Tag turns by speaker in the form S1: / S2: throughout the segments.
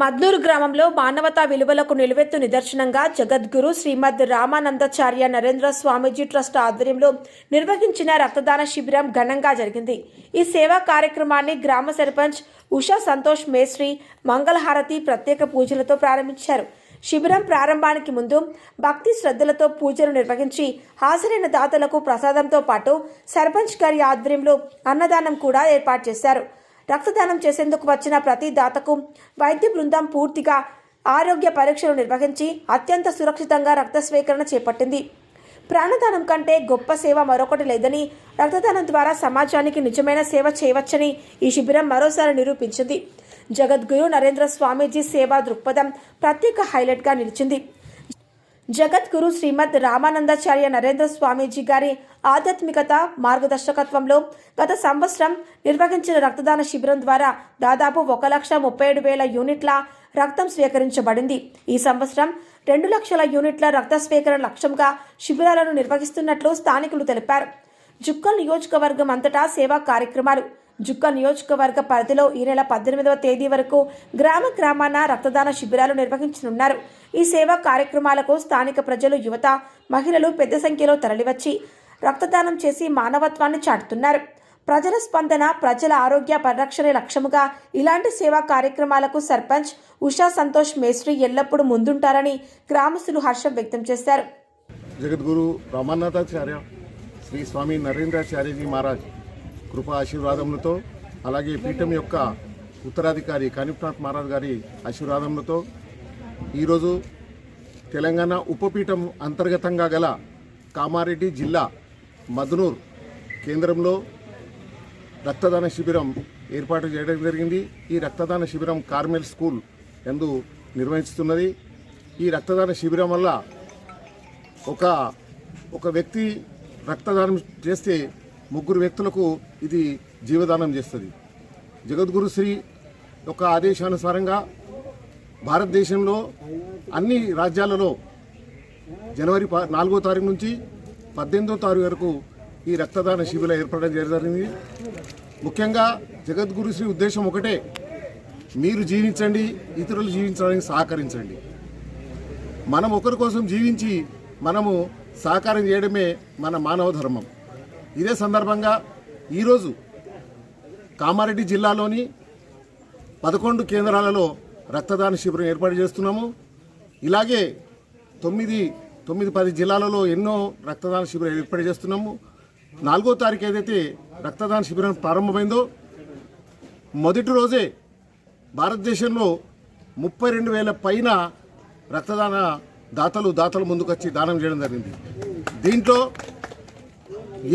S1: మద్నూరు గ్రామంలో మానవతా విలువలకు నిలువెత్తు నిదర్శనంగా జగద్గురు శ్రీమద్ రామానందాచార్య నరేంద్ర స్వామీజీ ట్రస్ట్ ఆధ్వర్యంలో నిర్వహించిన రక్తదాన శిబిరం ఘనంగా జరిగింది. ఈ సేవా కార్యక్రమాన్ని గ్రామ సర్పంచ్ ఉషా సంతోష్ మేశ్రీ మంగళహారతి ప్రత్యేక పూజలతో ప్రారంభించారు. శిబిరం ప్రారంభానికి ముందు భక్తి శ్రద్ధలతో పూజలు నిర్వహించి హాజరైన దాతలకు ప్రసాదంతో పాటు సర్పంచ్ గారి ఆధ్వర్యంలో అన్నదానం కూడా ఏర్పాటు చేశారు. రక్తదానం చేసేందుకు వచ్చిన ప్రతి దాతకు వైద్య బృందం పూర్తిగా ఆరోగ్య పరీక్షలు నిర్వహించి అత్యంత సురక్షితంగా రక్త స్వీకరణ చేపట్టింది. ప్రాణదానం కంటే గొప్ప సేవ మరొకటి లేదని రక్తదానం ద్వారా సమాజానికి నిజమైన సేవ చేయవచ్చని ఈ శిబిరం మరోసారి నిరూపించింది. జగద్గురు నరేంద్ర స్వామీజీ సేవా దృక్పథం ప్రత్యేక హైలైట్గా నిలిచింది. జగద్గురు శ్రీమద్ రామానందాచార్య నరేంద్ర స్వామీజీ గారి ఆధ్యాత్మికత మార్గదర్శకత్వంలో గత సంవత్సరం నిర్వహించిన రక్తదాన శిబిరం ద్వారా దాదాపు ఒక లక్ష ముప్పై ఏడు వేల యూనిట్ల రక్తం స్వీకరించబడింది. ఈ సంవత్సరం రెండు లక్షల యూనిట్ల రక్త స్వీకరణ లక్ష్యంగా శిబిరాలను నిర్వహిస్తున్నట్లు స్థానికులు తెలిపారు. జుక్కల్ నియోజకవర్గం అంతటా సేవా కార్యక్రమాలు జుక్క నియోజకవర్గ పరిధిలో ఈ నెల పద్దెనిమిదవ తేదీ వరకు గ్రామ గ్రామాన రక్తదాన శిబిరాలు నిర్వహించనున్నారు. ఈ సేవా కార్యక్రమాలకు స్థానిక ప్రజలు యువత మహిళలు పెద్ద సంఖ్యలో తరలివచ్చి రక్తదానం చేసి మానవత్వాన్ని చాటుతున్నారు. ప్రజల స్పందన ప్రజల ఆరోగ్య పరిరక్షణ లక్ష్యముగా ఇలాంటి సేవా కార్యక్రమాలకు సర్పంచ్ ఉషా సంతోష్ మేస్త్రి ఎల్లప్పుడూ ముందుంటారని గ్రామస్తులు హర్షం వ్యక్తం చేశారు.
S2: జగద్గురు రామనాథాచార్య శ్రీ స్వామి నరేంద్రాచార్యజీ మహారాజ్ కృపా ఆశీర్వాదములతో అలాగే పీఠం యొక్క ఉత్తరాధికారి కానిప్నాథ్ మహారాజ్ గారి ఆశీర్వాదములతో ఈరోజు తెలంగాణ ఉపపీఠం అంతర్గతంగా గల కామారెడ్డి జిల్లా మదనూర్ కేంద్రంలో రక్తదాన శిబిరం ఏర్పాటు చేయడం జరిగింది. ఈ రక్తదాన శిబిరం కార్మెల్ స్కూల్ ఎందు నిర్వహిస్తున్నది. ఈ రక్తదాన శిబిరం వల్ల ఒక ఒక వ్యక్తి రక్తదానం చేస్తే ముగ్గురు వ్యక్తులకు ఇది జీవదానం చేస్తుంది. జగద్గురు శ్రీ యొక్క ఆదేశానుసారంగా భారతదేశంలో అన్ని రాజ్యాలలో జనవరి ప- నాలుగో తారీఖు నుంచి పద్దెనిమిదో తారీఖు వరకు ఈ రక్తదాన శిబిరం ఏర్పడడం జరిగింది. ముఖ్యంగా జగద్గురు శ్రీ ఉద్దేశం ఒకటే మీరు జీవించండి ఇతరులు జీవించడానికి సహకరించండి. మనం ఒకరి కోసం జీవించి మనము సహకారం చేయడమే మన మానవ ధర్మం. ఇదే సందర్భంగా ఈరోజు కామారెడ్డి జిల్లాలోని పదకొండు కేంద్రాలలో రక్తదాన శిబిరం ఏర్పాటు చేస్తున్నాము. ఇలాగే తొమ్మిది తొమ్మిది పది జిల్లాలలో ఎన్నో రక్తదాన శిబిరం ఏర్పాటు చేస్తున్నాము. నాలుగో తారీఖు ఏదైతే రక్తదాన శిబిరం ప్రారంభమైందో మొదటి రోజే భారతదేశంలో ముప్పై రెండు వేల పైన రక్తదాన దాతలు దాతలు ముందుకొచ్చి దానం చేయడం జరిగింది. దీంట్లో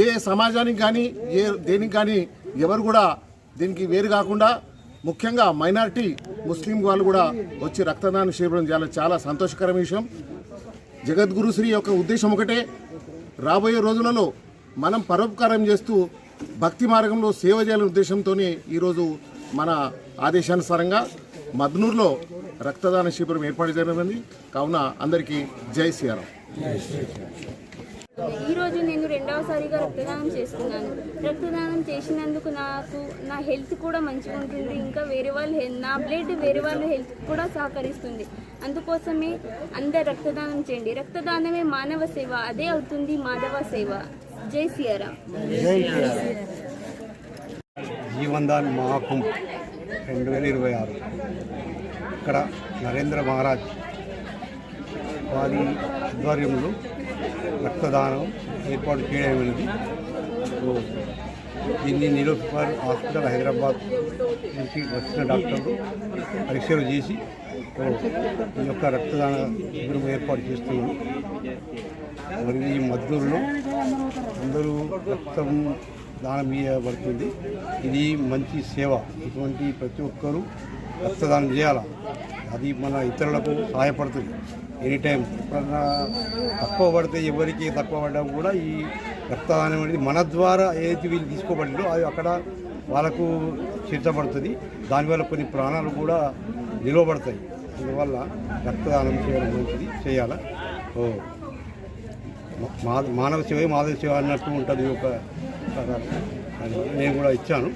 S2: ఏ సమాజానికి కానీ ఏ దేనికి కానీ ఎవరు కూడా దీనికి వేరు కాకుండా ముఖ్యంగా మైనారిటీ ముస్లిం వాళ్ళు కూడా వచ్చి రక్తదాన శిబిరం చేయాలి చాలా సంతోషకరమైన విషయం. జగద్గురు శ్రీ యొక్క ఉద్దేశం ఒకటే రాబోయే రోజులలో మనం పరోపకారం చేస్తూ భక్తి మార్గంలో సేవ చేయాలనే ఉద్దేశంతోనే ఈరోజు మన ఆదేశానుసారంగా మద్నూరులో రక్తదాన శిబిరం ఏర్పాటు జరిగింది కావున అందరికీ జై శ్రీరామ్.
S3: ఈ రోజు నేను రెండవసారిగా రక్తదానం చేస్తున్నాను. రక్తదానం చేసినందుకు నాకు నా హెల్త్ కూడా మంచిగా ఉంటుంది. ఇంకా వేరే వాళ్ళు నా బ్లడ్ వేరే వాళ్ళ హెల్త్ కూడా సహకరిస్తుంది. అందుకోసమే అందరు రక్తదానం చేయండి. రక్తదానమే మానవ సేవ. అదే అవుతుంది మాధవ సేవ. జై సియారాం.
S4: జీవన్దాన్ మహాకుంభ్ రెండు వేల ఇరవై ఆరు. ఇక్కడ నరేంద్ర మహారాజ్ వారి ఆధ్వర్యంలో రక్తదానం ఏర్పాటు చేయడం దీన్ని నిలోఫర్ హాస్పిటల్ హైదరాబాద్ నుంచి వచ్చిన డాక్టర్లు పరీక్షలు చేసి ఈ యొక్క రక్తదాన శిబిరం ఏర్పాటు చేస్తున్నారు. మరి ఈ మధ్యలో అందరూ రక్తం దానం ఇవ్వబడుతుంది ఇది మంచి సేవ. ఇటువంటి ప్రతి ఒక్కరూ రక్తదానం చేయాలి? అది మన ఇతరులకు సహాయపడుతుంది. ఎనీ టైం ఎప్పుడన్నా తక్కువ పడితే ఎవరికి తక్కువ పడ్డా కూడా ఈ రక్తదానం అనేది మన ద్వారా ఏదైతే వీళ్ళు తీసుకోబడిందో అది అక్కడ వాళ్ళకు చేర్చబడుతుంది. దానివల్ల కొన్ని ప్రాణాలు కూడా నిలవబడతాయి. అందువల్ల రక్తదానం చేయడం మంచిది. చేయాలా? ఓ. మానవ సేవ మాధవ సేవ అన్నట్టు ఉంటుంది ఒక నేను కూడా ఇచ్చాను.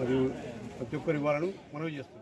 S4: మరియు ప్రతి ఒక్కరి వాళ్ళను మనవి చేస్తాను